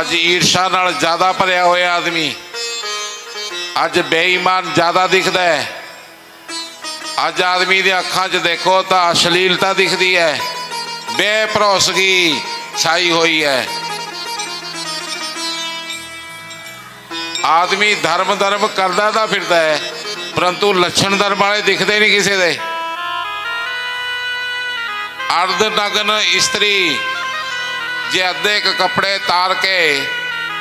ਅੱਜ ਈਰਸ਼ਾ ਨਾਲ ਜ਼ਿਆਦਾ ਭਰਿਆ ਹੋਇਆ ਆਦਮੀ। ਅੱਜ ਬੇਈਮਾਨ ਜ਼ਿਆਦਾ ਦਿਖਦਾ ਹੈ। ਅੱਜ ਆਦਮੀ ਦੀਆਂ ਅੱਖਾਂ 'ਚ ਦੇਖੋ ਤਾਂ ਅਸ਼ਲੀਲਤਾ ਦਿਖਦੀ ਹੈ। ਬੇਭਰੋਸਗੀ ਛਾਈ ਹੋਈ ਹੈ। ਆਦਮੀ ਧਰਮ ਧਰਮ ਕਰਦਾ ਤਾਂ ਫਿਰਦਾ ਹੈ, ਪਰੰਤੂ ਲੱਛਣ ਧਰਮ ਵਾਲੇ ਦਿਖਦੇ ਨਹੀਂ ਕਿਸੇ ਦੇ। ਅਰਧ ਨਗਨ ਇਸਤਰੀ ਜੇ ਅੱਧੇ ਕੁ ਕੱਪੜੇ ਤਾਰ ਕੇ,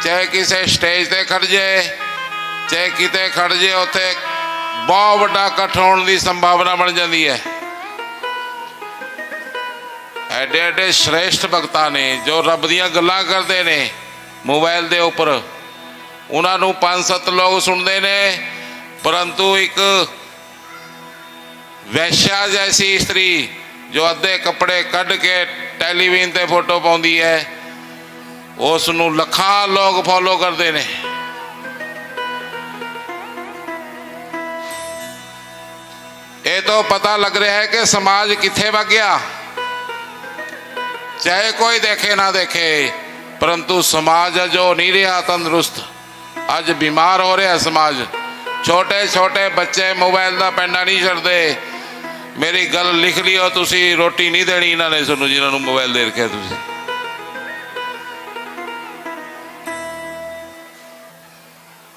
ਚਾਹੇ ਕਿਸੇ ਸਟੇਜ ਤੇ ਖੜ ਜੇ, ਚਾਹੇ ਕਿਤੇ ਖੜ ਜੇ, ਉੱਥੇ ਬਹੁਤ ਵੱਡਾ ਇਕੱਠ ਹੋਣ ਦੀ ਸੰਭਾਵਨਾ ਬਣ ਜਾਂਦੀ ਹੈ। ਐਡੇ ਐਡੇ ਸ਼੍ਰੇਸ਼ਟ ਭਗਤਾਂ ਨੇ ਜੋ ਰੱਬ ਦੀਆਂ ਗੱਲਾਂ ਕਰਦੇ ਨੇ ਮੋਬਾਈਲ ਦੇ ਉੱਪਰ। ਉਹਨਾਂ ਨੂੰ ਪੰਜ ਸੱਤ ਲੋਕ ਸੁਣਦੇ ਨੇ, ਪਰੰਤੂ ਇੱਕ ਵੈਸ਼ਿਆ ਜੈਸੀ ਇਸਤਰੀ ਜੋ ਅੱਧੇ ਕੱਪੜੇ ਕੱਢ ਕੇ ਟੈਲੀਵਿਜ਼ਨ ਤੇ ਫੋਟੋ ਪਾਉਂਦੀ ਹੈ। ਉਸ ਨੂੰ ਲੱਖਾਂ ਲੋਕ ਫੋਲੋ ਕਰਦੇ ਨੇ। ਇਹ ਤੋਂ ਪਤਾ ਲੱਗ ਰਿਹਾ ਹੈ ਕਿ ਸਮਾਜ ਕਿੱਥੇ ਵਗ ਗਿਆ। ਚਾਹੇ ਕੋਈ ਦੇਖੇ ਨਾ ਦੇਖੇ, ਪਰੰਤੂ ਸਮਾਜ ਜੋ ਨਹੀਂ ਰਿਹਾ ਤੰਦਰੁਸਤ। ਅੱਜ ਬਿਮਾਰ ਹੋ ਰਿਹਾ ਸਮਾਜ। ਛੋਟੇ ਛੋਟੇ ਬੱਚੇ ਮੋਬਾਈਲ ਦਾ ਪੈਂਡਾ ਨਹੀਂ ਛੱਡਦੇ। ਮੇਰੀ ਗੱਲ ਲਿਖ ਲਿਓ ਤੁਸੀਂ ਰੋਟੀ ਨਹੀਂ ਦੇਣੀ ਇਹਨਾਂ ਨੇ ਤੁਹਾਨੂੰ ਜਿਨ੍ਹਾਂ ਨੂੰ ਮੋਬਾਈਲ ਦੇ ਰੱਖਿਆ ਤੁਸੀਂ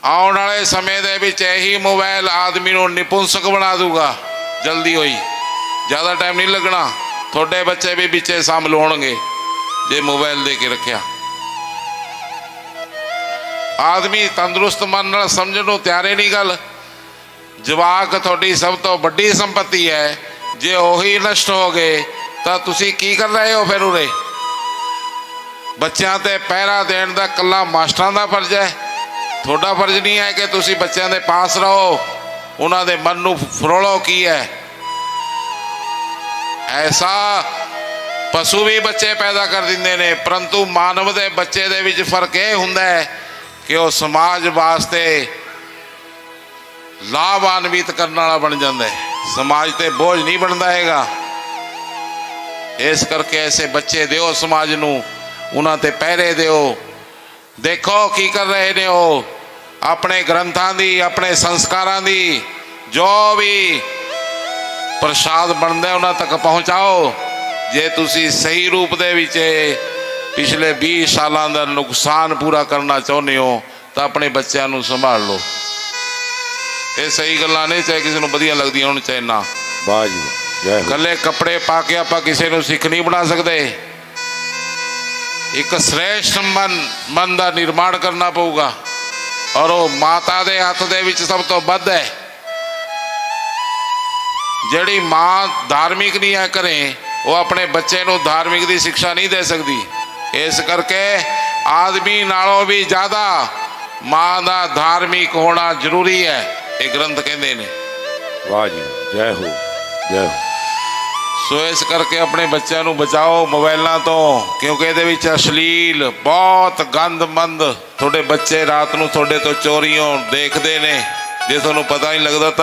ਆਉਣ ਵਾਲੇ ਸਮੇਂ ਦੇ ਵਿੱਚ ਇਹੀ ਮੋਬਾਈਲ ਆਦਮੀ ਨੂੰ ਨਿਪੁੰਸਕ ਬਣਾ ਦੂਗਾ ਜਲਦੀ ਹੋਈ ਜ਼ਿਆਦਾ ਟਾਈਮ ਨਹੀਂ ਲੱਗਣਾ ਤੁਹਾਡੇ ਬੱਚੇ ਵੀ ਵਿੱਚੇ ਸ਼ਾਮਲ ਹੋਣਗੇ ਜੇ ਮੋਬਾਈਲ ਦੇ ਕੇ ਰੱਖਿਆ ਆਦਮੀ ਤੰਦਰੁਸਤ ਮਨ ਨਾਲ ਸਮਝਣ ਨੂੰ ਤਿਆਰੇ ਨਹੀਂ ਗੱਲ ਜਵਾਕ ਤੁਹਾਡੀ ਸਭ ਤੋਂ ਵੱਡੀ ਸੰਪਤੀ ਹੈ ਜੇ ਉਹੀ ਨਸ਼ਟ ਹੋ ਗਏ, ਤਾਂ ਤੁਸੀਂ ਕੀ ਕਰ ਰਹੇ ਹੋ ਫਿਰ ਉਰੇ? ਬੱਚਿਆਂ ਤੇ ਪਹਿਰਾ ਦੇਣ ਦਾ ਕੱਲਾ ਮਾਸਟਰਾਂ ਦਾ ਫਰਜ਼ ਹੈ। ਤੁਹਾਡਾ ਫਰਜ਼ ਨਹੀਂ ਹੈ ਕਿ ਤੁਸੀਂ ਬੱਚਿਆਂ ਦੇ ਪਾਸ ਰਹੋ। ਉਹਨਾਂ ਦੇ ਮਨ ਨੂੰ ਫਰੋਲੋ ਕੀ ਹੈ? ਐਸਾ ਪਸ਼ੂ ਵੀ ਬੱਚੇ ਪੈਦਾ ਕਰ ਦਿੰਦੇ ਨੇ, ਪਰੰਤੂ ਮਾਨਵ ਦੇ ਬੱਚੇ ਦੇ ਵਿੱਚ ਫ਼ਰਕ ਇਹ ਹੁੰਦਾ ਹੈ ਕਿ ਉਹ ਸਮਾਜ ਵਾਸਤੇ ਲਾਭਾਨਵਿਤ ਕਰਨ ਵਾਲਾ ਬਣ ਜਾਂਦਾ। ਹੈ ਸਮਾਜ ਤੇ ਬੋਝ ਨਹੀਂ ਬਣਦਾ ਹੈਗਾ। ਇਸ ਕਰਕੇ ਐਸੇ ਬੱਚੇ ਦਿਓ ਸਮਾਜ ਨੂੰ, ਉਹਨਾਂ ਤੇ ਪਹਿਰੇ ਦਿਓ। ਦੇਖੋ ਕੀ ਕਰ ਰਹੇ ਨੇ ਉਹ। ਆਪਣੇ ਗ੍ਰੰਥਾਂ ਦੀ, ਆਪਣੇ ਸੰਸਕਾਰਾਂ ਦੀ, ਜੋ ਵੀ ਪ੍ਰਸ਼ਾਦ ਬਣਦਾ ਉਹਨਾਂ ਤੱਕ ਪਹੁੰਚਾਓ। ਜੇ ਤੁਸੀਂ ਸਹੀ ਰੂਪ ਦੇ ਵਿੱਚ ਪਿਛਲੇ 20 ਸਾਲਾਂ ਦਾ ਨੁਕਸਾਨ ਪੂਰਾ ਕਰਨਾ ਚਾਹੁੰਦੇ ਹੋ, ਤਾਂ ਆਪਣੇ ਬੱਚਿਆਂ ਨੂੰ ਸੰਭਾਲ ਲਓ। ਇਹ ਸਹੀ ਗੱਲਾਂ ਨੇ ਚਾਹੇ ਕਿਸੇ ਨੂੰ ਵਧੀਆ ਲੱਗਦੀਆਂ ਹੋਣ ਚਾਹੇ ਨਾ। ਵਾਹ ਜੀ ਕੱਲੇ ਕੱਪੜੇ ਪਾ ਕੇ ਆਪਾਂ ਕਿਸੇ ਨੂੰ ਸਿੱਖ ਨਹੀਂ ਬਣਾ ਸਕਦੇ। ਇੱਕ ਸ੍ਰੇਸ਼ਟ ਮਨ ਮਨ ਦਾ ਨਿਰਮਾਣ ਕਰਨਾ ਪਊਗਾ। ਔਰ ਉਹ ਮਾਤਾ ਦੇ ਹੱਥ ਦੇ ਵਿੱਚ ਸਭ ਤੋਂ ਵੱਧ ਹੈ। ਜਿਹੜੀ ਮਾਂ ਧਾਰਮਿਕ ਨਹੀਂ ਹੈ ਕਰੇ ਉਹ ਆਪਣੇ ਬੱਚੇ ਨੂੰ ਧਾਰਮਿਕ ਦੀ ਸਿੱਖਿਆ ਨਹੀਂ ਦੇ ਸਕਦੀ। ਇਸ ਕਰਕੇ ਆਦਮੀ ਨਾਲੋਂ ਵੀ ਜ਼ਿਆਦਾ ਮਾਂ ਦਾ ਧਾਰਮਿਕ ਹੋਣਾ ਜ਼ਰੂਰੀ ਹੈ। ਇਹ ਗ੍ਰੰਥ ਕਹਿੰਦੇ ਨੇ। ਵਾਹ ਜੀ ਜੈ ਹੋ ਜੈ ਹੋ। ਸੋ ਇਸ ਕਰਕੇ ਆਪਣੇ ਬੱਚਿਆਂ ਨੂੰ ਬਚਾਓ ਮੋਬਾਈਲਾਂ ਤੋਂ ਕਿਉਂਕਿ ਇਹਦੇ ਵਿੱਚ ਅਸ਼ਲੀਲ ਬਹੁਤ ਗੰਦਮੰਦ ਤੁਹਾਡੇ ਬੱਚੇ ਰਾਤ ਨੂੰ ਤੁਹਾਡੇ ਤੋਂ ਚੋਰੀਆਂ ਦੇਖਦੇ ਨੇ। ਜੇ ਤੁਹਾਨੂੰ ਪਤਾ ਨਹੀਂ ਲੱਗਦਾ ਤਾਂ